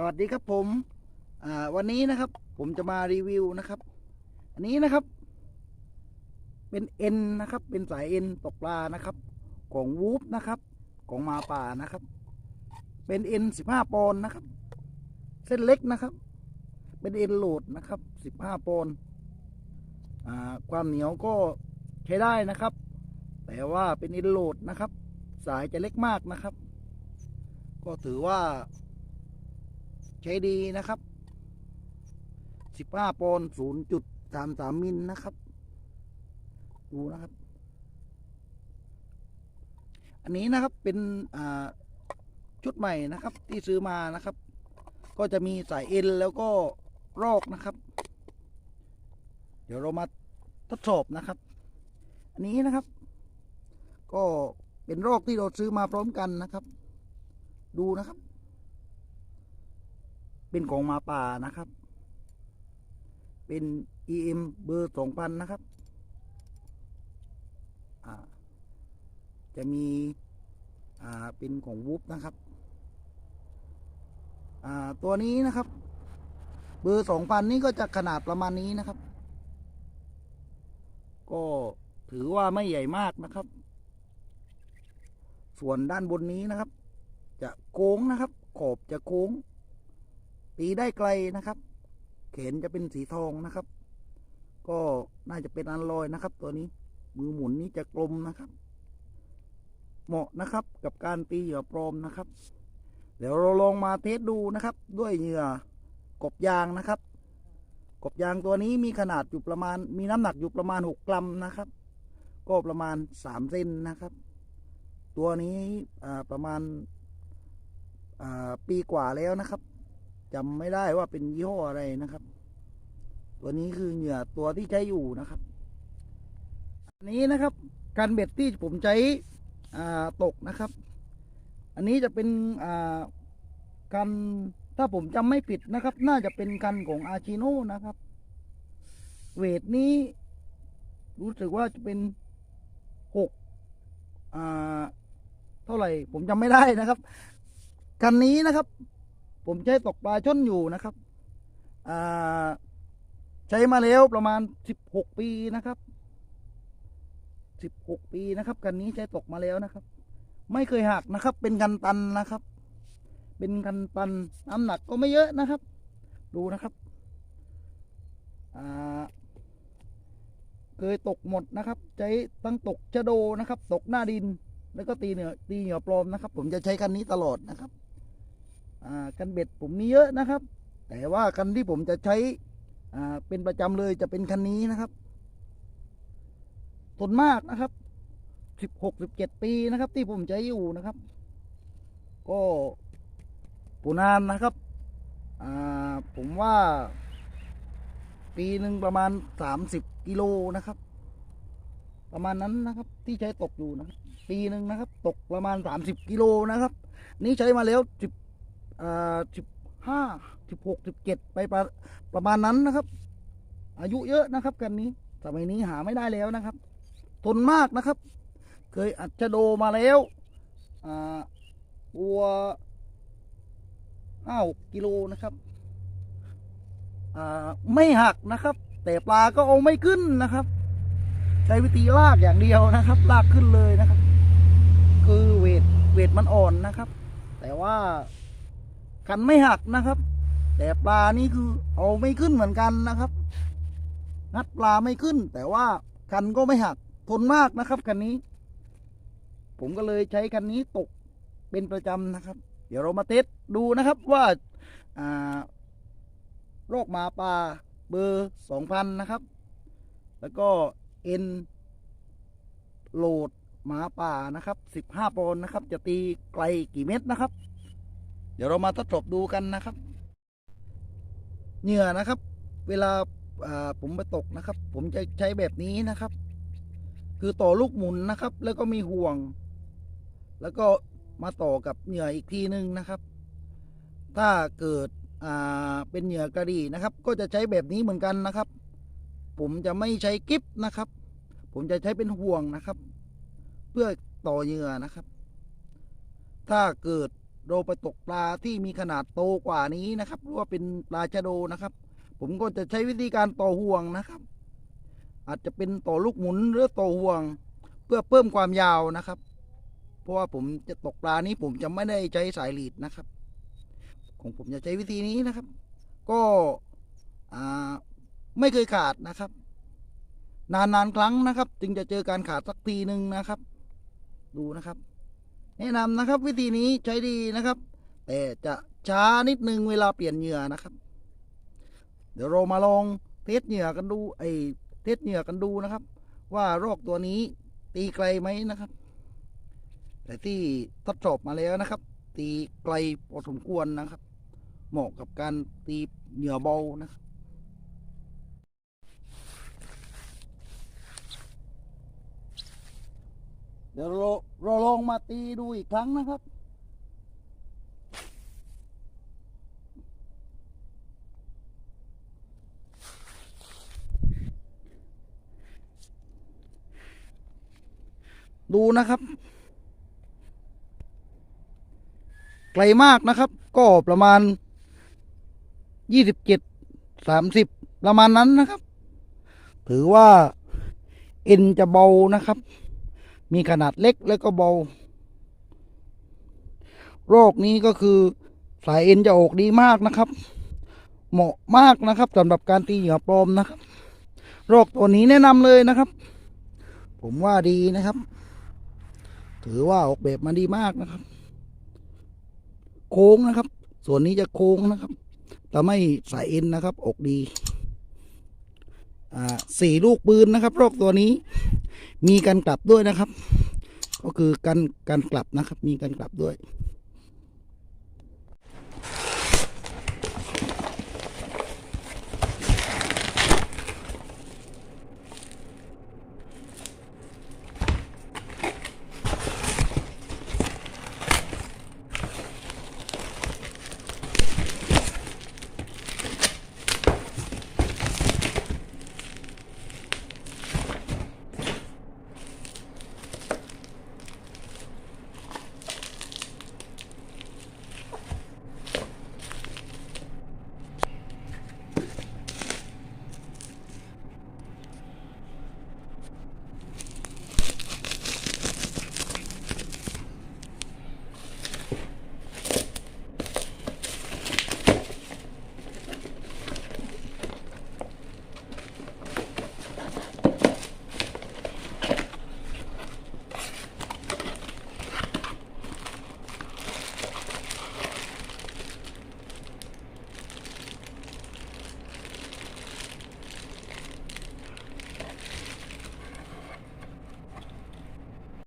สวัสดีครับผมวันนี้นะครับผมจะมารีวิวนะครับ อันนี้นะครับ เป็นเอ็นนะครับ เป็นสายเอ็นตกปลานะครับ ของวูฟนะครับ ของมาป่านะครับ เป็นเอ็นสิบห้าปอนด์นะครับ เส้นเล็กนะครับ เป็นเอ็นโหลดนะครับสิบห้าปอนด์ความเหนียวก็ใช้ได้นะครับ แต่ว่าเป็นเอ็นโหลดนะครับ สายจะเล็กมากนะครับ ก็ถือว่า ช้ดีนะครับ 15ปอนด์0.33 มิลนะครับ ดูนะครับ อันนี้นะครับเป็นชุดใหม่นะครับ ที่ซื้อมานะครับ ก็จะมีสายเอ็นแล้วก็รอกนะครับ เดี๋ยวเรามาทดสอบนะครับ อันนี้นะครับ ก็เป็นรอกที่เราซื้อมาพร้อมกันนะครับ ดูนะครับ เป็นของมาป่านะครับ เป็น EM เบอร์สองพันนะครับ จะมีเป็นของวูฟนะครับ ตัวนี้นะครับ เบอร์สองพันนี้ก็จะขนาดประมาณนี้นะครับ ก็ถือว่าไม่ใหญ่มากนะครับ ส่วนด้านบนนี้นะครับ จะโค้งนะครับ ขอบจะโค้ง ตีได้ไกลนะครับ เข็นจะเป็นสีทองนะครับ ก็น่าจะเป็นอันลอยนะครับ ตัวนี้มือหมุนนี้จะกลมนะครับ เหมาะนะครับกับการตีเหยื่อปลอมนะครับ เดี๋ยวเราลองมาเทสดูนะครับ ด้วยเหยื่อกบยางนะครับ กบยางตัวนี้มีขนาดอยู่ประมาณ มีน้ำหนักอยู่ประมาณหกกรัมนะครับ ก็ประมาณสามเซนนะครับ ตัวนี้ประมาณปีกว่าแล้วนะครับ จำไม่ได้ว่าเป็นยี่ห้ออะไรนะครับ ตัวนี้คือเหยื่อตัวที่ใช้อยู่นะครับอันนี้นะครับ การเบ็ดที่ผมใช้ตกนะครับ อันนี้จะเป็นอ่ากันถ้าผมจำไม่ผิดนะครับ น่าจะเป็นกันของอาชิโนนะครับ เวทนี้รู้สึกว่าจะเป็นหกเท่าไหร่ ผมจำไม่ได้นะครับ กันนี้นะครับ ผมใช้ตกปลาช่อนอยู่นะครับใช้มาแล้วประมาณสิบหกปีนะครับสิบหกปีนะครับ กันนี้ใช้ตกมาแล้วนะครับ ไม่เคยหักนะครับ เป็นกันตันนะครับ เป็นกันตันน้ำหนักก็ไม่เยอะนะครับ ดูนะครับเคยตกหมดนะครับ ใช้ตั้งตกชะโดนะครับ ตกหน้าดิน แล้วก็ตีเหนือตีเหนือปลอมนะครับ ผมจะใช้คันนี้ตลอดนะครับ กันเบ็ดผมมีเยอะนะครับ แต่ว่าคันที่ผมจะใช้เป็นประจำเลยจะเป็นคันนี้นะครับทนมากนะครับสิบหกสิบเจ็ดปีนะครับ ที่ผมใช้อยู่นะครับ ก็ปูนานนะครับผมว่า ปีหนึ่งประมาณสามสิบกิโลนะครับ ประมาณนั้นนะครับ ที่ใช้ตกอยู่นะครับ ปีหนึ่งนะครับ ตกประมาณสามสิบกิโลนะครับ นี่ใช้มาแล้วสิบ สิบห้าสิบหกสิบเจ็ดไปประประมาณนั้นนะครับ อายุเยอะนะครับกันนี้สมัยนี้หาไม่ได้แล้วนะครับ ทนมากนะครับ เคยอัดชะโดมาแล้วอ่าตัวห้ากกิโลนะครับอ่าไม่หักนะครับ แต่ปลาก็เอาไม่ขึ้นนะครับ ใช้วิธีลากอย่างเดียวนะครับ ลากขึ้นเลยนะครับ คือเวทเวทมันอ่อนนะครับ แต่ว่า คันไม่หักนะครับ แต่ปลานี่คือเอาไม่ขึ้นเหมือนกันนะครับงัดปลาไม่ขึ้น แต่ว่าคันก็ไม่หักทนมากนะครับคันนี้ ผมก็เลยใช้คันนี้ตกเป็นประจำนะครับ เดี๋ยวเรามาเทสดูนะครับว่าอ่าโรคหมาป่าเบอร์สองพันนะครับ แล้วก็เอ็นโหลดหมาป่านะครับสิบห้าปอนด์นะครับ จะตีไกลกี่เม็ดนะครับ เดี๋ยวเรามาทดสอบดูกันนะครับ เหยื่อนะครับ เวลาผมไปตกนะครับ ผมจะใช้แบบนี้นะครับ คือต่อลูกหมุนนะครับ แล้วก็มีห่วง แล้วก็มาต่อกับเหยื่ออีกทีหนึ่งนะครับ ถ้าเกิดเป็นเหยื่อกระดี่นะครับ ก็จะใช้แบบนี้เหมือนกันนะครับ ผมจะไม่ใช้กิฟนะครับ ผมจะใช้เป็นห่วงนะครับ เพื่อต่อเหยื่อนะครับ ถ้าเกิด เราไปตกปลาที่มีขนาดโตกว่านี้นะครับหรือว่าเป็นปลาชะโดนะครับ ผมก็จะใช้วิธีการต่อห่วงนะครับ อาจจะเป็นต่อลูกหมุนหรือต่อห่วง เพื่อเพิ่มความยาวนะครับ เพราะว่าผมจะตกปลานี้ผมจะไม่ได้ใช้สายลีดนะครับ ของผมจะใช้วิธีนี้นะครับ ก็ไม่เคยขาดนะครับ นานๆครั้งนะครับ จึงจะเจอการขาดสักทีหนึ่งนะครับ ดูนะครับ แนะนำนะครับ วิธีนี้ใช้ดีนะครับ แต่จะช้านิดนึงเวลาเปลี่ยนเหยื่อนะครับ เดี๋ยวเรามาลองเทสเหยื่อกันดูไอ้เทสเหยื่อกันดูนะครับ ว่ารอกตัวนี้ตีไกลไหมนะครับ แต่ที่ทดสอบมาแล้วนะครับ ตีไกลพอสมควรนะครับ เหมาะกับการตีเหยื่อเบานะครับ ดี๋ยวเราเราลองมาตีดูอีกครั้งนะครับ ดูนะครับไกลมากนะครับ ก็ประมาณยี่สิบเจ็ดสามสิบประมาณนั้นนะครับ ถือว่า เอ็นจะเบานะครับ มีขนาดเล็กแล้วก็เบา โรคนี้ก็คือสายเอ็นจะออกดีมากนะครับ เหมาะมากนะครับสำหรับการตีเหยื่อปลอมนะครับ โรคตัวนี้แนะนำเลยนะครับ ผมว่าดีนะครับ ถือว่าออกแบบมาดีมากนะครับ โค้งนะครับ ส่วนนี้จะโค้งนะครับแต่ไม่สายเอ็นนะครับ ออกดี อ่าสี่ลูกปืนนะครับ โรคตัวนี้ มีการกลับด้วยนะครับ ก็คือการการกลับนะครับ มีการกลับด้วย